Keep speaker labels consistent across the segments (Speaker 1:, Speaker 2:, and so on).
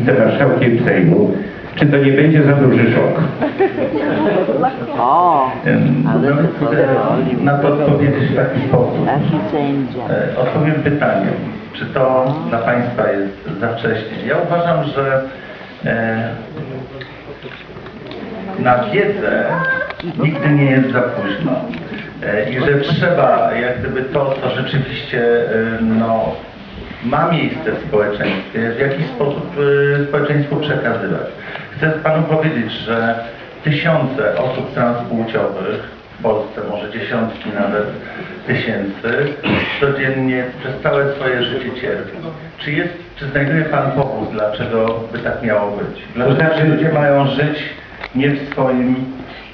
Speaker 1: wicemarszałkiem Sejmu, czy to nie będzie za duży szok?
Speaker 2: O, ale
Speaker 3: na to odpowiedzieć w taki sposób. E, Odpowiem pytaniem, czy to dla Państwa jest za wcześnie. Ja uważam, że e, na wiedzę nigdy nie jest za późno. E, I że trzeba jak gdyby to, co rzeczywiście no, ma miejsce w społeczeństwie, w jakiś sposób e, społeczeństwu przekazywać. Chcę Panu powiedzieć, że tysiące osób transpłciowych w Polsce, może dziesiątki nawet tysięcy, codziennie przez całe swoje życie cierpią. Czy jest, czy znajduje Pan powód, dlaczego by tak miało być? Dlaczego
Speaker 1: znaczy-
Speaker 3: ludzie mają żyć nie w swoim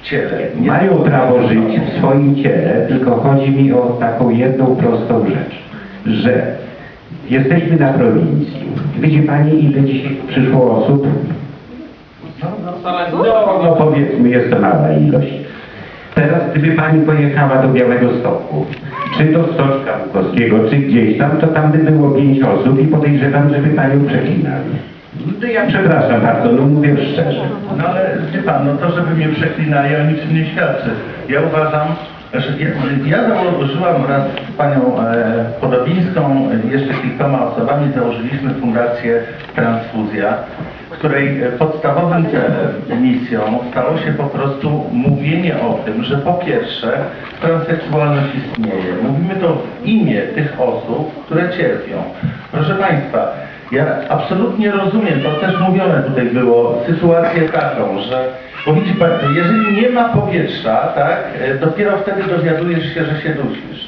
Speaker 3: ciele? Nie
Speaker 1: Mają prawo żyć w swoim ciele, tylko chodzi mi o taką jedną prostą rzecz, że jesteśmy na prowincji. Widzi Pani, ile dzisiaj przyszło osób? No, no powiedzmy, jest to mała ilość. Teraz, gdyby Pani pojechała do Białego Stoku, czy do Stoczka Bukowskiego, czy gdzieś tam, to tam by było pięć osób i podejrzewam, żeby Panią przeklinali. No ja przepraszam bardzo, no mówię szczerze.
Speaker 3: No ale wie pan, no to żeby mnie przeklinali o niczym nie świadczy. Ja uważam, że ja, ja założyłam raz panią e, Podobińską, jeszcze kilkoma osobami założyliśmy fundację Transfuzja, której e, podstawowym celem, misją stało się po prostu mówienie o tym, że po pierwsze transseksualność istnieje. Mówimy to w imię tych osób, które cierpią. Proszę Państwa, ja absolutnie rozumiem, to też mówione tutaj było, sytuację taką, że bo widzi jeżeli nie ma powietrza, tak, e, dopiero wtedy dowiadujesz się, że się dusisz.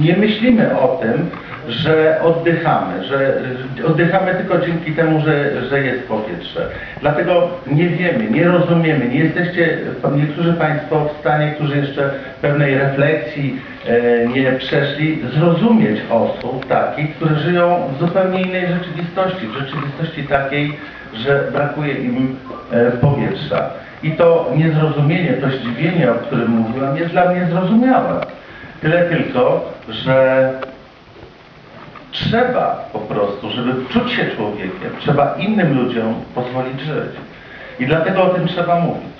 Speaker 3: Nie myślimy o tym, że oddychamy, że oddychamy tylko dzięki temu, że, że jest powietrze. Dlatego nie wiemy, nie rozumiemy, nie jesteście niektórzy Państwo w stanie, którzy jeszcze pewnej refleksji e, nie przeszli, zrozumieć osób takich, które żyją w zupełnie innej rzeczywistości, w rzeczywistości takiej, że brakuje im e, powietrza. I to niezrozumienie, to zdziwienie, o którym mówiłam, jest dla mnie zrozumiałe. Tyle tylko, że trzeba po prostu, żeby czuć się człowiekiem, trzeba innym ludziom pozwolić żyć. I dlatego o tym trzeba mówić.